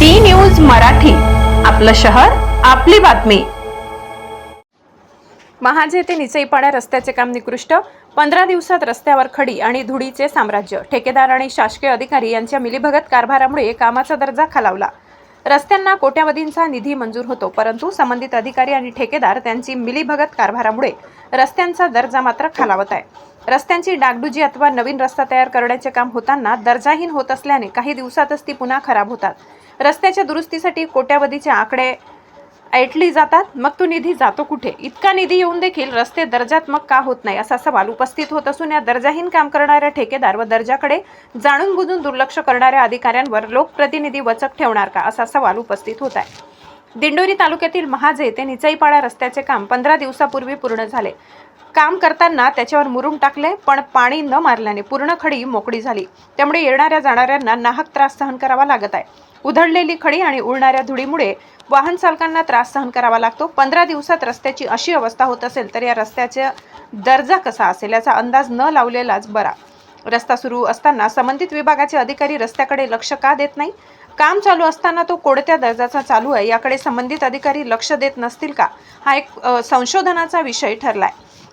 D news Marathi. आपलं शहर आपली बातमी. महाजे ते निचईपाड्या रस्त्याचे काम निकृष्ट. पंधरा दिवसात रस्त्यावर खडी आणि धुळीचे साम्राज्य. ठेकेदार आणि शासकीय अधिकारी यांच्या मिलीभगत कारभारामुळे कामाचा दर्जा खालावला. रस्त्यांना कोट्यावधींचा निधी मंजूर होतो परंतु संबंधित अधिकारी आणि ठेकेदार त्यांची मिलीभगत कारभारामुळे रस्त्यांचा दर्जा मात्र खालावत आहे. रस्त्यांची डागडुजी अथवा नवीन रस्ता तयार करण्याचे काम होताना दर्जाहीन होत असल्याने काही दिवसातच ती पुन्हा खराब होतात. रस्त्याच्या दुरुस्तीसाठी कोट्यावधीचे आकडे ऐटली जातात मग तो निधी जातो कुठे? इतका निधी येऊन देखील रस्ते दर्जात्मक का होत नाही? असा सवाल उपस्थित होत असून या दर्जाहीन काम करणाऱ्या ठेकेदार व दर्जाकडे जाणून बुजून दुर्लक्ष करणाऱ्या अधिकाऱ्यांवर लोकप्रतिनिधी वचक ठेवणार का? असा सवाल उपस्थित होत आहे. दिंडोरी तालुक्यातील महाजे ते निचईपाडा रस्त्याचे काम पंधरा दिवसापूर्वी पूर्ण झाले. काम करताना त्याच्यावर मुरुम टाकले पण पाणी न मारल्याने पूर्ण खडी मोकळी झाली. त्यामुळे येणाऱ्या जाणाऱ्यांना नाहक त्रास सहन करावा लागत आहे. उधळलेली खडी आणि उडणाऱ्या धुळीमुळे वाहन चालकांना त्रास सहन करावा लागतो. पंधरा दिवसात रस्त्याची अशी अवस्था होत असेल तर या रस्त्याचा दर्जा कसा असेल याचा अंदाज न लावलेलाच बरा. रस्ता सुरू असताना संबंधित विभागाचे अधिकारी रस्त्याकडे लक्ष का देत नाही? काम चालू असताना तो कोणत्या दर्जाचा चालू आहे याकडे संबंधित अधिकारी लक्ष देत नसतील का? हा एक संशोधनाचा विषय ठरलाय.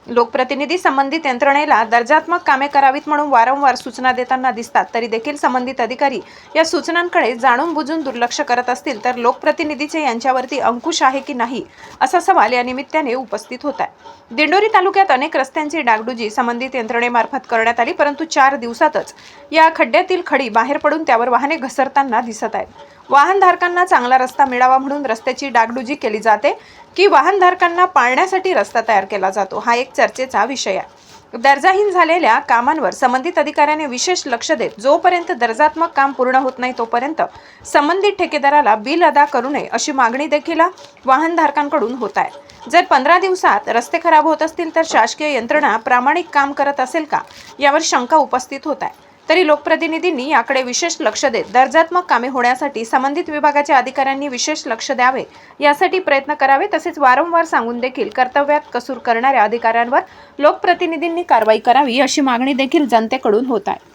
लोकप्रतिनिधी संबंधित यंत्रणेला दर्जात्मक कामे करावीत म्हणून वारंवार सूचना देताना दिसतात तरी देखील संबंधित अधिकारी या सूचनांकडे जाणून बुजून दुर्लक्ष करत असतील तर लोकप्रतिनिधीचे यांच्यावरती अंकुश आहे की नाही असा सवाल या निमित्ताने उपस्थित होत आहे दिंडोरी तालुक्यात अनेक रस्त्यांची डागडुजी संबंधित यंत्रणेमार्फत करण्यात आली परंतु चार दिवसातच या खड्ड्यातील खडी बाहेर पडून त्यावर वाहने घसरताना दिसत आहेत. वाहनधारकांना चांगला रस्ता मिळावा म्हणून रस्त्याची डागडुजी केली जाते. की वाहनधारकांना पाळण्यासाठी रस्ता तयार केला जातो. हा एक चर्चेचा विषय आहे. दर्जाहीन झालेल्या कामांवर संबंधित अधिकाऱ्याने विशेष लक्ष देत जोपर्यंत दर्जात्मक काम पूर्ण होत नाही तोपर्यंत संबंधित ठेकेदाराला बिल अदा करू नये अशी मागणी देखील वाहनधारकांकडून होत आहे. जर पंधरा दिवसात रस्ते खराब होत असतील तर शासकीय यंत्रणा प्रामाणिक काम करत असेल का? यावर शंका उपस्थित होत आहे. तरी लोकप्रतिनिधींनी याकडे विशेष लक्ष देत दर्जात्मक कामे होण्यासाठी संबंधित विभागाच्या अधिकाऱ्यांनी विशेष लक्ष द्यावे यासाठी प्रयत्न करावे तसेच वारंवार सांगून देखील कर्तव्यात कसूर करणाऱ्या अधिकाऱ्यांवर लोकप्रतिनिधींनी कारवाई करावी अशी मागणी देखील जनतेकडून होत आहे.